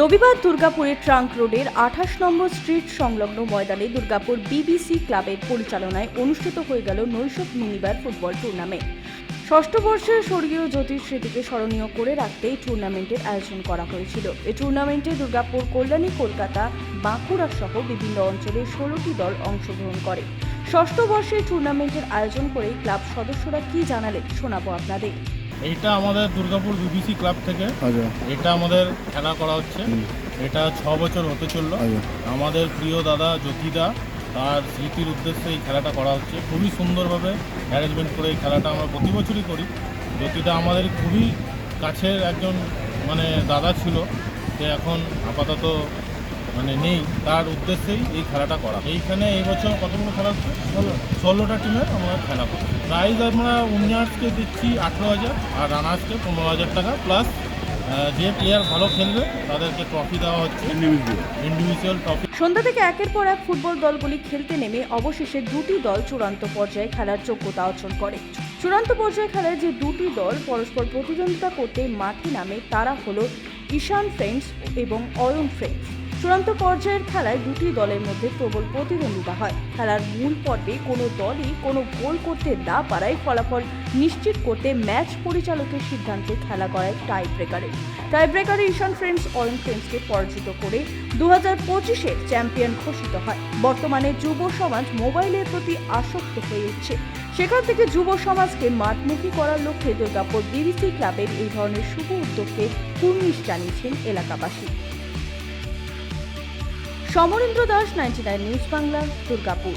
রবিবার দুর্গাপুরের ট্রাঙ্ক রোডের আঠাশ নম্বর স্ট্রিট সংলগ্ন ময়দানে দুর্গাপুর বিবিসি ক্লাবের পরিচালনায় অনুষ্ঠিত হয়ে গেল নৈশব মিনিবার ফুটবল টুর্নামেন্ট। ষষ্ঠ বর্ষের স্বর্গীয় জ্যোতিষ স্মৃতিকে স্মরণীয় করে রাখতে এই টুর্নামেন্টের আয়োজন করা হয়েছিল। এই টুর্নামেন্টে দুর্গাপুর, কল্যাণী, কলকাতা, বাঁকুড়া সহ বিভিন্ন অঞ্চলের ষোলোটি দল অংশগ্রহণ করে। ষষ্ঠ বর্ষের টুর্নামেন্টের আয়োজন করে ক্লাব সদস্যরা কি জানালেন শোনাবো আপনাদের। এইটা আমাদের দুর্গাপুর বিবিসি ক্লাব থেকে। আচ্ছা। এটা আমাদের খেলা করা হচ্ছে। এটা ছ বছর হতে চলল। আচ্ছা। আমাদের প্রিয় দাদা জ্যোতিদা তার স্মৃতির উদ্দেশ্যে এই খেলাটা করা হচ্ছে। খুবই সুন্দরভাবে অ্যারেঞ্জমেন্ট করে এই খেলাটা আমরা প্রতি বছরই করি। জ্যোতিদা আমাদের খুবই কাছের একজন মানে দাদা ছিল। সে এখন আপাতত মানে নেই তার উদ্দেশ্যেই এই খেলাটা করা। এইখানে এই বছর কতগুলো খেলা হচ্ছে? ষোলো। ষোলোটা টিমের আমরা খেলা করছি। প্রাইজ আমরা উইনার্সকে দিচ্ছি আঠেরো হাজার আর রানার্সকে পনেরো হাজার টাকা। প্লাস যে প্লেয়ার ভালো খেলবে তাদেরকে ট্রফি দেওয়া হচ্ছে। ইন্ডিভিজুয়াল ট্রফি সন্ধ্যা থেকে একের পর এক ফুটবল দলগুলি খেলতে নেমে অবশেষে দুটি দল চূড়ান্ত পর্যায়ে খেলার যোগ্যতা অর্জন করে। চূড়ান্ত পর্যায়ে খেলায় যে দুটি দল পরস্পর প্রতিদ্বন্দ্বিতা করতে মাঠে নামে তারা হলো ঈশান ফ্রেন্ডস এবং অয়ন ফ্রেন্ডস চূড়ান্ত পর্যায়ের খেলায় দুটি দলের মধ্যে প্রবল প্রতিদ্বন্দ্বিতা হয়। খেলার মূল পর্বে কোনো দলই কোনো গোল করতে না পারায় ফলাফল নিশ্চিত করতে ম্যাচ পরিচালকের সিদ্ধান্তে খেলা করায় টাই ব্রেকারে টাই ব্রেকারে ঈশান ফ্রেন্ডস অয়ন ফ্রেন্ডসকে পরাজিত করে দু হাজার পঁচিশের চ্যাম্পিয়ন ঘোষিত হয়। বর্তমানে যুব সমাজ মোবাইলের প্রতি আসক্ত হয়ে উঠছে। সেখান থেকে যুব সমাজকে মাঠমুখী করার লক্ষ্যে দুর্গাপুর বিবিসি ক্লাবের এই ধরনের শুভ উদ্যোগকে কুর্নিশ জানিয়েছেন এলাকাবাসী। Samarendra Das ninety nine news Bangla Durgapur.